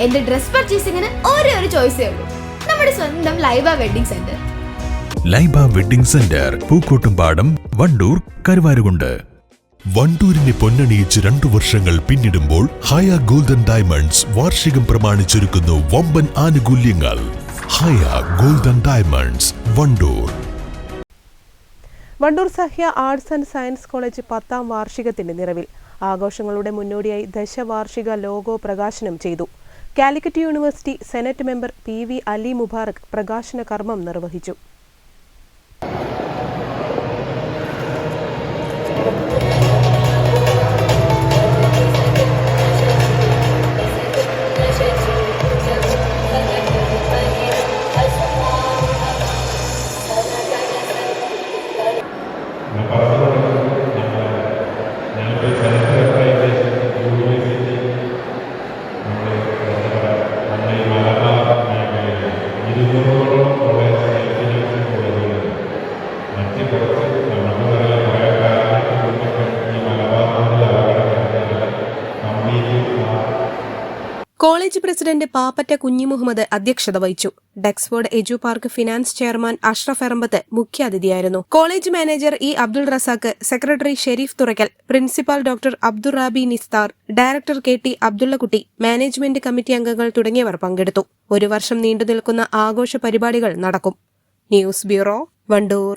എന്റെ ഡ്രസ് പർച്ചേസിംഗിന് ഒരേ ഒരു ചോയ്സേ ഉള്ളൂ. നമ്മുടെ സ്വന്തം Laiba wedding centre. Laiba wedding centre Pookkottumpadam Wandoor Karuvarakundu. വണ്ടൂരിനെ പൊന്നണിയിച്ച് രണ്ടു വർഷങ്ങൾ പിന്നിടുമ്പോൾ ഹയ ഗോൾഡൻ ഡയമണ്ട്സ് വാർഷികം പ്രമാണിച്ചൊരുക്കുന്നു വമ്പൻ ആനുകൂല്യങ്ങൾ. Haya golden diamonds Wandoor. Wandoor Sahya arts and science college പത്താം വാർഷികത്തിന്റെ നിറവിൽ ആഘോഷങ്ങളുടെ മുന്നോടിയായി ദശവാർഷിക ലോഗോ പ്രകാശനം ചെയ്തു. Calicut university senate member P V Ali Mubarak പ്രകാശന കർമ്മം നിർവഹിച്ചു ഞങ്ങളുടെ കോളേജ് പ്രസിഡന്റ് പാപ്പറ്റ കുഞ്ഞിമുഹമ്മദ് അധ്യക്ഷത വഹിച്ചു. Dexford edu park finance chairman Ashraf Erambath മുഖ്യാതിഥിയായിരുന്നു. College manager E Abdul Razak secretary Sherif Thurakkal principal doctor Abdul Rabi Nisthar director K T Abdullakutty management committee അംഗങ്ങൾ തുടങ്ങിയവർ പങ്കെടുത്തു. ഒരു വർഷം നീണ്ടുനിൽക്കുന്ന ആഘോഷ പരിപാടികൾ നടക്കും. News bureau Wandoor.